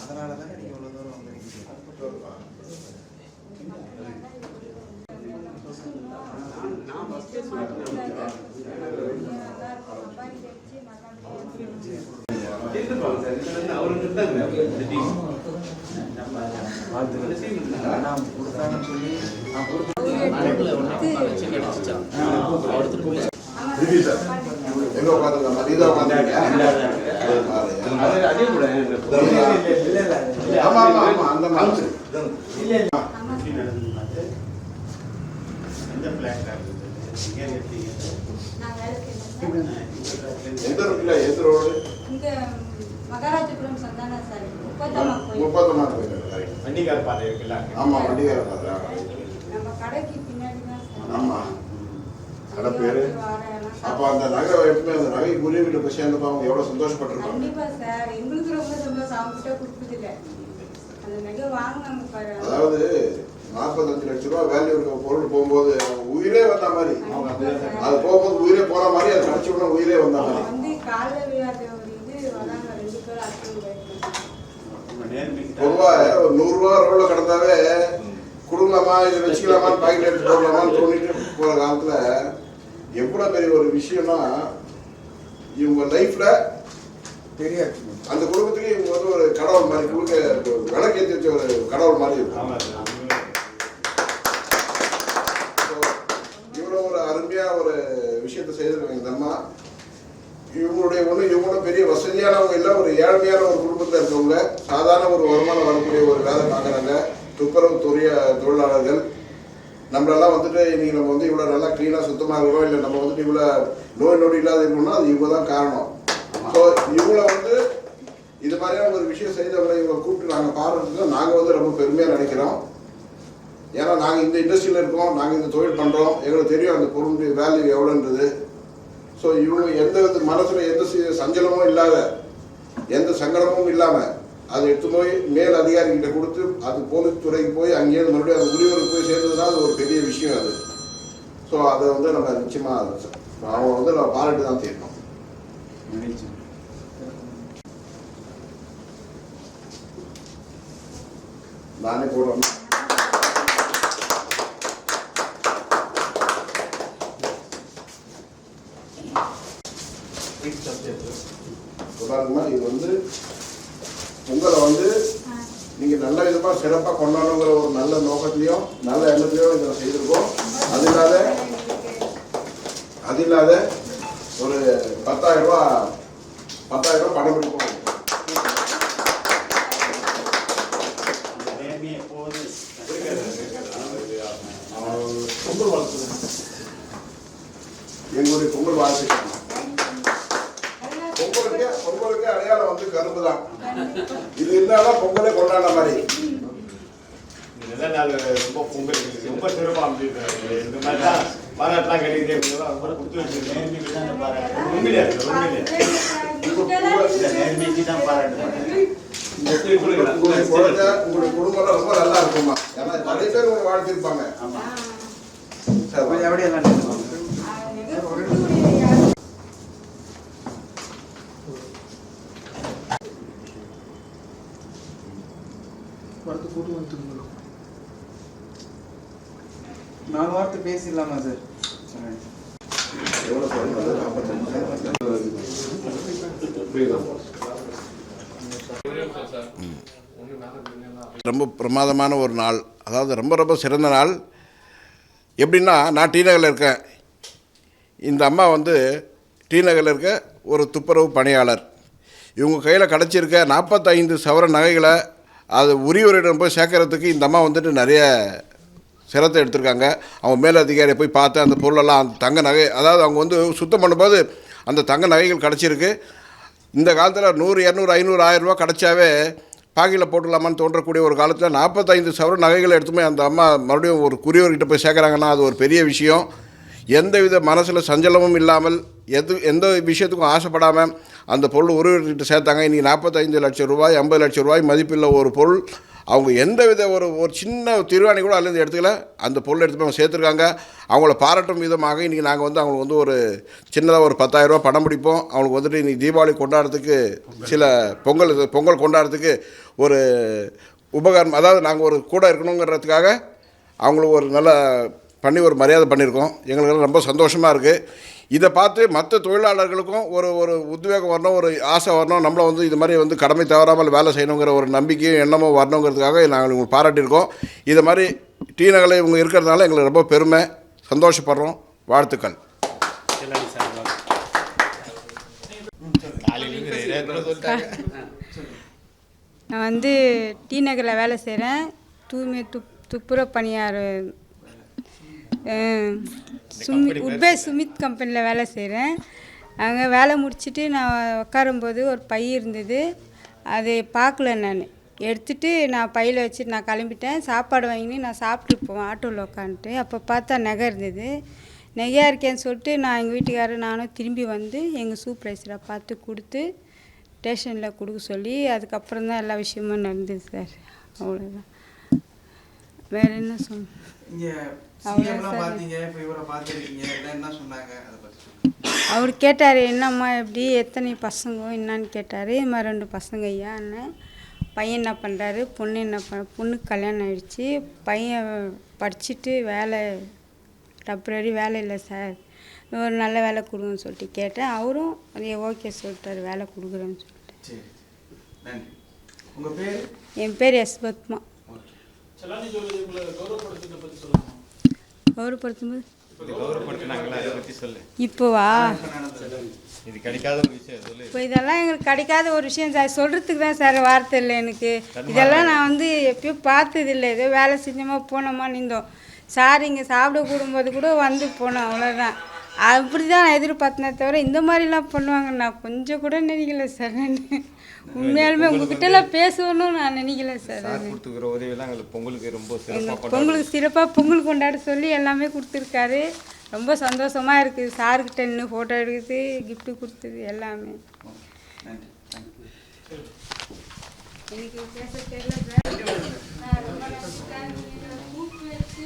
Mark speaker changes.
Speaker 1: அதனால தான் நீங்கள் இவ்வளோ தூரம் வந்திருக்கீங்க நான் கொடுத்தாங்கன்னு சொல்லி நான்
Speaker 2: சார் எங்க உட்காந்துருக்க மதியம் தான் உட்காந்துருக்கேன் ஆமா ஆமா ஆமா அந்த மாதிரி எந்த ரோட்ல எந்த ரோடு
Speaker 3: இங்க மகாராஜபுரம் சந்தானா சார். முப்பத்தாமா கோயில்.
Speaker 2: முப்பத்தொன்னா போயிருக்காரு
Speaker 4: வண்டிக்கார பாதை இருக்குல்ல?
Speaker 2: ஆமா வண்டிக்கார பாத்திரா
Speaker 3: நம்ம கடைக்கு பின்னாடி தான்
Speaker 2: ஆமா. கடை பேரு. அப்ப அந்த நகை எப்பவுமே அந்த நகை குருவி வீட்டு போய் சேர்ந்தப்ப அவங்க எவ்வளவு சந்தோஷப்பட்டிருப்பாங்க?
Speaker 3: கண்டிப்பா சார். எங்களுக்கு ரொம்ப சந்தோஷம். அவங்க கிட்ட கொடுத்தது இல்ல. அந்த நகை வாங்கினாங்க பாரு.
Speaker 2: அதாவது நாற்பத்தஞ்சு லட்ச ரூபா வேல்யூ இருக்க பொருள் போகும்போது உயிரே வந்த மாதிரி. அது போகும்போது உயிரே போற மாதிரி அது கிடைச்ச உடனே உயிரே வந்த மாதிரி.
Speaker 3: வந்து கால வியாதி ஒரு இது வராங்க ரெண்டு பேரும் அர்த்தம்
Speaker 2: பொதுவாக ஒரு நூறு ரூபா ரோட்ல கிடந்தாவே கொடுக்கலாமா இதை வச்சுக்கலாமான்னு பாக்கெட் எடுத்து போடலாமான்னு தோண்டிட்டு போற காலத்துல எவ்வளவு பெரிய ஒரு விஷயம்னா இவங்க லைஃப்ல
Speaker 1: தெரியாது.
Speaker 2: அந்த குடும்பத்துக்கு இவங்க வந்து ஒரு கடவுள் மாதிரி கொடுக்க விளக்கேற்றி வச்ச ஒரு கடவுள் மாதிரி இருக்கும்
Speaker 4: ஆமா சார்
Speaker 2: இவ்வளவு ஒரு அருமையா ஒரு விஷயத்தை செய்திருக்காங்க இந்த அம்மா இவங்களுடைய ஒன்று இவங்களும் பெரிய வசதியானவங்க இல்லை ஒரு ஏழ்மையான ஒரு குடும்பத்தில் இருக்கவங்க சாதாரண ஒரு வருமானம் வரக்கூடிய ஒரு வேலை பார்க்குறாங்க துப்புரவு தொழிய தொழிலாளர்கள். நம்மளெல்லாம் வந்துட்டு இன்றைக்கி நம்ம வந்து இவ்வளோ நல்லா க்ளீனாக சுத்தமாக இருக்கோம்? இல்லை நம்ம வந்துட்டு இவ்வளோ நோய் நொடி இல்லாத இருக்கணும்னா அது இவங்க தான் காரணம். ஸோ இவங்கள வந்து இது மாதிரியான ஒரு விஷயம் செய்தவங்களை இவங்க கூப்பிட்டு நாங்கள் பாடுறதுக்கு நாங்கள் வந்து ரொம்ப பெருமையாக நினைக்கிறோம். ஏன்னா நாங்கள் இந்த இண்டஸ்ட்ரியில் இருக்கோம் நாங்கள் இந்த தொழில் பண்ணுறோம் எங்களுக்கு தெரியும் அந்த பொருளுடைய வேல்யூ எவ்வளோன்றது ஸோ இவங்க எந்த மனசில் எந்த சஞ்சலமும் இல்லாத எந்த சங்கடமும் இல்லாமல் அதை எடுத்து போய் மேல் அதிகாரிகிட்ட கொடுத்து அது போலீஸ் துறைக்கு போய் அங்கேயிருந்து மறுபடியும் அது உரியவருக்கு போய் சேர்ந்ததுனா அது ஒரு பெரிய விஷயம் அது. ஸோ அதை வந்து நம்ம நிச்சயமாக அவங்க வந்து நம்ம பாராட்டு தான் தீரணும் நானே போடணும். உதாரணமா இது வந்து உங்களை வந்து நீங்க நல்ல விதமா சிறப்பா கொண்டாடணுங்கிற ஒரு நல்ல நோக்கத்திலையும் நல்ல எண்ணத்திலையும் இதை செய்திருக்கோம். அது இல்லாத அது இல்லாத ஒரு பத்தாயிரம் ரூபாய் பத்தாயிரம் ரூபாய் பணம் வாழ்த்து எங்களுடைய பொங்கல் வாழ்த்துக்கள் பொங்கலுக்கு பொங்கலுக்கு கரும்பு தான் இது இருந்தாலும் பொங்கலே கொண்டாடின மாதிரி.
Speaker 4: இதெல்லாம் நாள் ரொம்ப பொங்கல் ரொம்ப சிறப்பாக அமைச்சிருக்காங்க இந்த மாதிரி தான் பாராட்டெலாம் கிடைக்குது ரொம்ப கொடுத்து வச்சிருக்கேன் உண்மையிலே உண்மையிலே. நேர்மைக்கு தான் பாராட்டு
Speaker 2: உங்களுடைய குழந்தை உங்களுடைய குடும்பம் ரொம்ப நல்லா இருக்குமா ஏன்னா நிறைய பேர் உங்களை வாழ்த்திருப்பாங்க. சரி,
Speaker 1: கொஞ்சம் அப்படியே நின்னுக்கோங்க. நாலு வார்த்தை பேசிடலாமா சார்?
Speaker 2: ரொம்ப பிரமாதமான ஒரு நாள். அதாவது ரொம்ப ரொம்ப சிறந்த நாள். எப்படின்னா நான் டி நகரில் இருக்கேன். இந்த அம்மா வந்து டி நகரில் இருக்க ஒரு துப்புரவு பணியாளர். இவங்க கையில் கிடச்சிருக்க நாற்பத்தைந்து சவர நகைகளை அது உரியவரிடம் போய் சேர்க்கறதுக்கு இந்த அம்மா வந்துட்டு நிறைய சிரத்தை எடுத்திருக்காங்க. அவங்க மேல் அதிகாரியை போய் பார்த்து அந்த பொருளெல்லாம் அந்த தங்க நகை அதாவது அவங்க வந்து சுத்தம் பண்ணும்போது அந்த தங்க நகைகள் கிடச்சிருக்கு. இந்த காலத்தில் நூறு இரநூறு ஐநூறு ஆயிரம் ரூபா கிடச்சாவே பாக்கியில் போட்டுடலாமான்னு தோன்றக்கூடிய ஒரு காலத்தில் நாற்பத்தைந்து சவர நகைகளை எடுத்துமே அந்த அம்மா மறுபடியும் ஒரு குறியவர்கிட்ட போய் சேர்க்குறாங்கன்னா அது ஒரு பெரிய விஷயம். எந்தவித மனசில் சஞ்சலமும் இல்லாமல் எது எந்த விஷயத்துக்கும் ஆசைப்படாமல் அந்த பொருள் உறவினர்கிட்ட சேர்த்தாங்க. இன்றைக்கி நாற்பத்தைந்து லட்சம் ரூபாய் ஐம்பது லட்சம் ரூபாய் மதிப்புள்ள ஒரு பொருள். அவங்க எந்த வித ஒரு ஒரு சின்ன திருவாணி கூட அதுலேருந்து எடுத்துக்கல. அந்த பொருள் எடுத்து போய் அவங்க சேர்த்துருக்காங்க. அவங்கள பாராட்டும் விதமாக இன்றைக்கி நாங்கள் வந்து அவங்களுக்கு வந்து ஒரு சின்னதாக ஒரு பத்தாயிரரூபா பணம் பிடிப்போம். அவங்களுக்கு வந்துட்டு இன்றைக்கி தீபாவளி கொண்டாடுறதுக்கு சில பொங்கல் பொங்கல் கொண்டாடுறதுக்கு ஒரு உபகரணம் அதாவது நாங்கள் ஒரு கூட இருக்கணுங்கிறதுக்காக அவங்களுக்கு ஒரு நல்ல பண்ணி ஒரு மரியாதை பண்ணியிருக்கோம். எங்களுக்கு ரொம்ப சந்தோஷமாக இருக்குது இதை பார்த்து மற்ற தொழிலாளர்களுக்கும் ஒரு ஒரு உத்வேகம் வரணும் ஒரு ஆசை வரணும். நம்மளை வந்து இது மாதிரி வந்து கடமை தவறாமல் வேலை செய்யணுங்கிற ஒரு நம்பிக்கையும் எண்ணமும் வரணுங்கிறதுக்காக நாங்கள் உங்களுக்கு பாராட்டியிருக்கோம். இது மாதிரி டி நகரில் இவங்க இருக்கிறதுனால எங்களுக்கு ரொம்ப பெருமை. சந்தோஷப்படுறோம். வாழ்த்துக்கள்.
Speaker 3: நான் வந்து டி நகரில் வேலை செய்கிறேன். தூய்மை துப் துப்புரவு பணியார் சுமி உபே சுமித் கம்பெனியில் வேலை செய்கிறேன் அங்கே வேலை முடிச்சுட்டு நான் உட்காரும்போது ஒரு பை இருந்தது. அதை பார்க்கல நான். எடுத்துட்டு நான் பையில் வச்சுட்டு நான் கிளம்பிட்டேன். சாப்பாடு வாங்கி நான் சாப்பிட்டு போவேன். ஆட்டோவில் உட்காந்துட்டு. அப்போ பார்த்தா நகை இருந்தது. நகையாக இருக்கேன்னு சொல்லிட்டு நான் எங்கள் வீட்டுக்காரர் நானும் திரும்பி வந்து எங்கள் சூப்பர்வைசரை பார்த்து கொடுத்து ஸ்டேஷனில் கொடுக்க சொல்லி அதுக்கப்புறம் தான் எல்லா விஷயமும் நடந்தது சார். அவ்வளோதான் வேறு என்ன சொல்
Speaker 1: சிஎம்லாம்
Speaker 3: சார்.
Speaker 1: பாத்தீங்க இப்ப இவரை பார்த்துருக்கீங்க எல்லாம் என்ன சொன்னாங்க? அதை பத்தி சொல்லுங்க.
Speaker 3: அவர் கேட்டார் என்னம்மா எப்படி? எத்தனை பசங்க? என்னன்னு கேட்டார் இது மாதிரி ரெண்டு பசங்க ஐயா அண்ணன். பையன் என்ன பண்ணுறாரு பொண்ணு என்ன பண்ண பொண்ணுக்கு கல்யாணம் ஆயிடுச்சு. பையன் படிச்சுட்டு வேலை டெம்பரரி வேலை இல்லை சார். ஒரு நல்ல வேலை கொடுங்கன்னு சொல்லிட்டு கேட்டேன். அவரும் அதே ஓகே சொல்லிட்டாரு வேலை கொடுக்குறேன்னு சொல்லிட்டு.
Speaker 1: சரி நன்றி. உங்க பேர்?
Speaker 3: என் பேர் எஸ்
Speaker 4: பற்றி சொல்லு.
Speaker 3: இப்போவா?
Speaker 1: இப்ப
Speaker 3: இதெல்லாம் எங்களுக்கு கிடைக்காத ஒரு விஷயம் சார். சொல்கிறதுக்கு தான் சார் வார்த்தை இல்லை எனக்கு. இதெல்லாம் நான் வந்து எப்பயோ பார்த்ததில்லை ஏதோ வேலை செஞ்சோமா போனோமா நின்றோம் சார் இங்கே சாப்பிட கூடும்போது கூட வந்து போனோம். அவ்வளோதான் அப்படி தான் நான் எதிர்பார்த்தனே தவிர இந்த மாதிரிலாம் பண்ணுவாங்க. நான் கொஞ்சம் கூட நினைக்கல சார் நான். உண்மையாலுமே உங்ககிட்டலாம் பேசணும்னு நான் நினைக்கல சார்
Speaker 4: கொடுத்துக்கிற உதவியெல்லாம் எங்களுக்கு பொங்கலுக்கு ரொம்ப சிறப்பாக
Speaker 3: பொங்கலுக்கு சிறப்பாக பொங்கல் கொண்டாட சொல்லி எல்லாமே கொடுத்துருக்காரு. ரொம்ப சந்தோஷமாக இருக்குது. சார்கிட்ட நின்று ஃபோட்டோ எடுக்குது gift கொடுத்தது எல்லாமே. எனக்கு பேச தெரியல சார். ரொம்ப கூப்பிட்டு வச்சு